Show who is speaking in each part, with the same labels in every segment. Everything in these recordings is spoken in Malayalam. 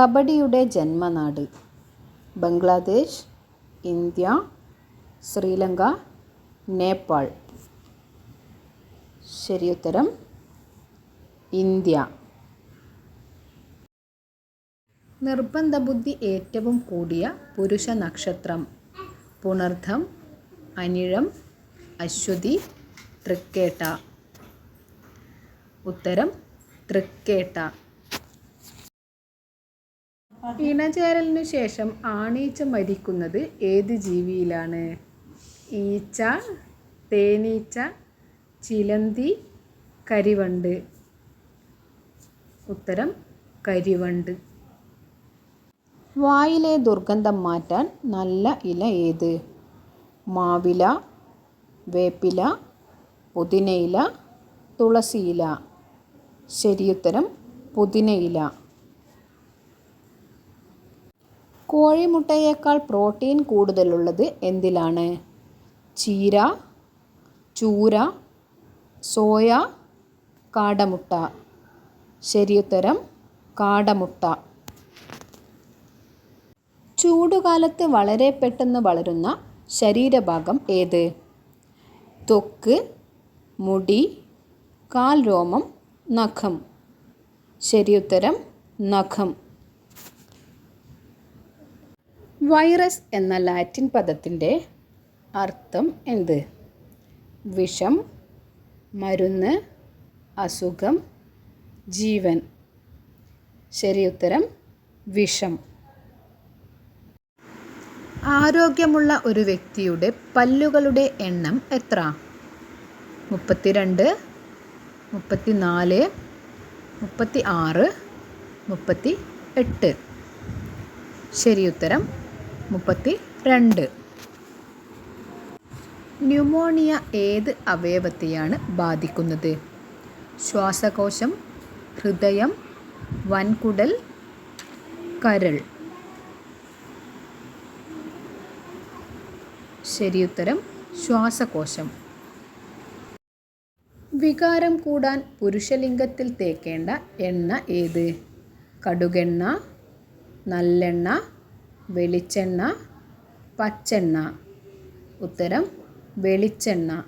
Speaker 1: കബഡിയുടെ ജന്മനാട്. ബംഗ്ലാദേശ് ഇന്ത്യ ശ്രീലങ്ക നേപ്പാൾ. ശരിയുത്തരം ഇന്ത്യ. നിർബന്ധ ബുദ്ധി ഏറ്റവും കൂടിയ പുരുഷ നക്ഷത്രം. പുണർദ്ധം അനിഴം അശ്വതി തൃക്കേട്ട. ഉത്തരം തൃക്കേട്ട. ഇണചേരലിനു ശേഷം ആണീച്ച മരിക്കുന്നത് ഏത് ജീവിയിലാണ്? ഈച്ച തേനീച്ച ചിലന്തി കരിവണ്ട്. ഉത്തരം കരിവണ്ട്. വായിലെ ദുർഗന്ധം മാറ്റാൻ നല്ല ഇല ഏത്? മാവില വേപ്പില പുതിനയില തുളസിയില. ശരിയുത്തരം പുതിനയില. കോഴിമുട്ടയേക്കാൾ പ്രോട്ടീൻ കൂടുതലുള്ളത് എന്തിലാണ്? ചീര ചൂര സോയ കാടമുട്ട. ശരിയുത്തരം കാടമുട്ട. ചൂടുകാലത്ത് വളരെ പെട്ടെന്ന് വളരുന്ന ശരീരഭാഗം ഏത്? ത്വക്ക് മുടി കാൽ രോമം നഖം. ശരിയുത്തരം നഖം. വൈറസ് എന്ന ലാറ്റിൻ പദത്തിന്റെ അർത്ഥം എന്ത്? വിഷം മരുന്ന് അസുഖം ജീവൻ. ശരി ഉത്തരം വിഷം. ആരോഗ്യമുള്ള ഒരു വ്യക്തിയുടെ പല്ലുകളുടെ എണ്ണം എത്ര? മുപ്പത്തിരണ്ട് മുപ്പത്തിനാല് മുപ്പത്തി ആറ് മുപ്പത്തി എട്ട് ശരിയുത്തരം മുപ്പത്തി രണ്ട് ന്യൂമോണിയ ഏത് അവയവത്തെയാണ് ബാധിക്കുന്നത്? ശ്വാസകോശം ഹൃദയം വൻകുടൽ കരൾ. ശരിയുത്തരം ശ്വാസകോശം. വികാരം കൂടാൻ പുരുഷലിംഗത്തിൽ തേക്കേണ്ട എണ്ണ ഏത്? കടുകെണ്ണ നല്ലെണ്ണ വെളിച്ചെണ്ണ പച്ചെണ്ണ. ഉത്തരം വെളിച്ചെണ്ണ.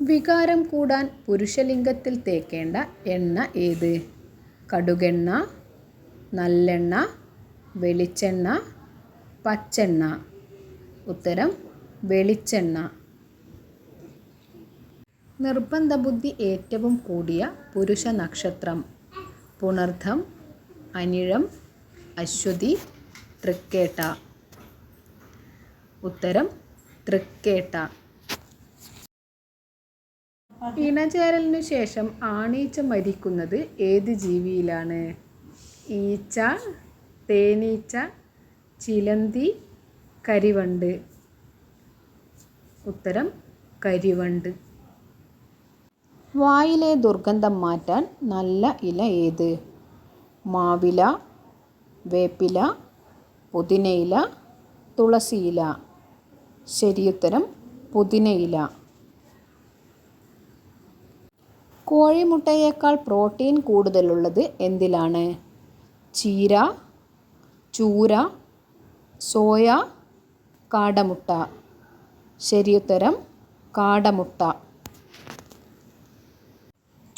Speaker 1: വികാരം കൂടാൻ പുരുഷലിംഗത്തിൽ തേക്കേണ്ട എണ്ണ ഏത്? കടുകെണ്ണ നല്ലെണ്ണ വെളിച്ചെണ്ണ പച്ചെണ്ണ. ഉത്തരം വെളിച്ചെണ്ണ. നിർബന്ധ ബുദ്ധി ഏറ്റവും കൂടിയ പുരുഷ നക്ഷത്രം പുണർദ്ധം അനിഴം അശ്വതി തൃക്കേട്ട. ഉത്തരം തൃക്കേട്ട. ഇണചേരലിനു ശേഷം ആണീച്ച മരിക്കുന്നത് ഏത് ജീവിയിലാണ്? ഈച്ച തേനീച്ച ചിലന്തി കരിവണ്ട്. ഉത്തരം കരിവണ്ട്. വായിലെ ദുർഗന്ധം മാറ്റാൻ നല്ല ഇല ഏത്? മാവില വേപ്പില പുതിനയില തുളസിയില. ശരിയുത്തരം പുതിനയില. കോഴിമുട്ടയേക്കാൾ പ്രോട്ടീൻ കൂടുതലുള്ളത് എന്തിലാണ്? ചീര ചൂര സോയ കാടമുട്ട. ശരിയുത്തരം കാടമുട്ട.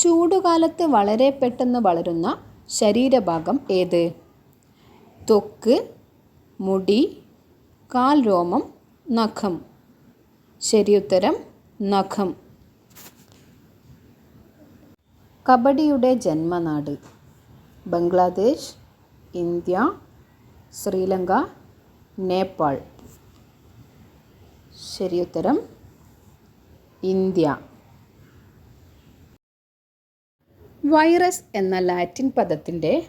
Speaker 1: ചൂടുകാലത്ത് വളരെ പെട്ടെന്ന് വളരുന്ന ശരീരഭാഗം ഏത്? തൊക്ക് മുടി കാൽ രോമം നഖം. ശരിയുത്തരം നഖം. കബഡിയുടെ ജന്മനാട്. ബംഗ്ലാദേശ് ഇന്ത്യ ശ്രീലങ്ക നേപ്പാൾ. ശരിയുത്തരം ഇന്ത്യ. വൈറസ് എന്ന ലാറ്റിൻ പദത്തിന്റെ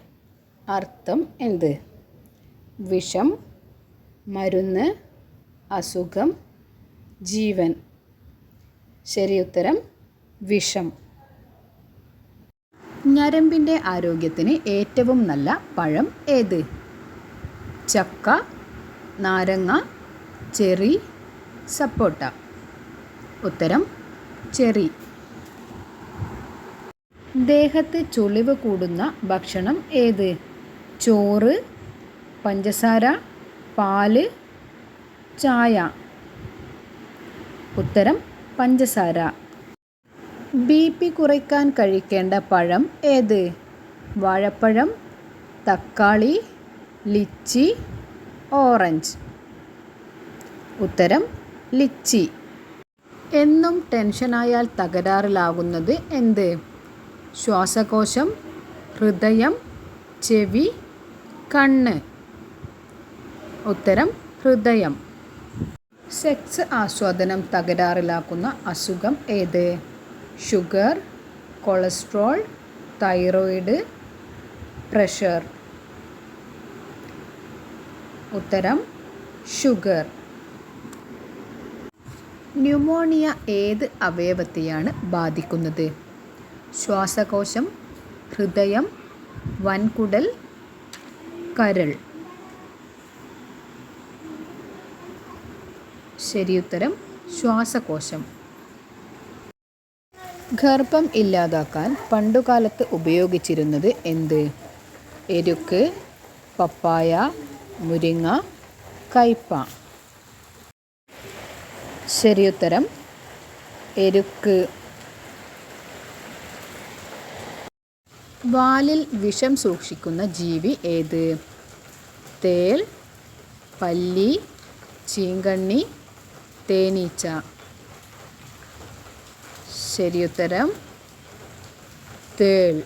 Speaker 1: അർത്ഥം എന്ത്? വിഷം മരുന്ന് അസുഖം ജീവൻ. ശരിയുത്തരം വിഷം. ഞരമ്പിന്റെ ആരോഗ്യത്തിന് ഏറ്റവും നല്ല പഴം ഏത്? ചക്ക നാരങ്ങ ചെറി സപ്പോട്ട. ഉത്തരം ചെറി. ദേഹത്ത് ചുളിവ് കൂടുന്ന ഭക്ഷണം ഏത്? ചോറ് പഞ്ചസാര പാൽ ചായ. ഉത്തരം പഞ്ചസാര. ബി പി കുറയ്ക്കാൻ കഴിക്കേണ്ട പഴം ഏത്? വാഴപ്പഴം തക്കാളി ലിച്ചി ഓറഞ്ച്. ഉത്തരം ലിച്ചി. എന്നും ടെൻഷനായാൽ തകരാറിലാകുന്നത് എന്ത്? ശ്വാസകോശം ഹൃദയം ചെവി കണ്ണ്. ഉത്തരം ഹൃദയം. സെക്സ് ആസ്വാദനം തകരാറിലാക്കുന്ന അസുഖം ഏത്? Sugar cholesterol thyroid pressure. ഉത്തരം ഷുഗർ. ന്യൂമോണിയ ഏത് അവയവത്തെയാണ് ബാധിക്കുന്നത്? ശ്വാസകോശം ഹൃദയം വൻകുടൽ കരൾ. ശരിയുത്തരം ശ്വാസകോശം. ഗർഭം ഇല്ലാതാക്കാൻ പണ്ടുകാലത്ത് ഉപയോഗിച്ചിരുന്നത് എന്ത്? എരുക്ക് പപ്പായ മുരിങ്ങ കയ്പ ശരിയുത്തരം എരുക്ക്. വാലിൽ വിഷം സൂക്ഷിക്കുന്ന ജീവി ഏത്? തേൽ പല്ലി ചീങ്കണ്ണി തേനീച്ച. ശരിയുത്തരം തേൾ.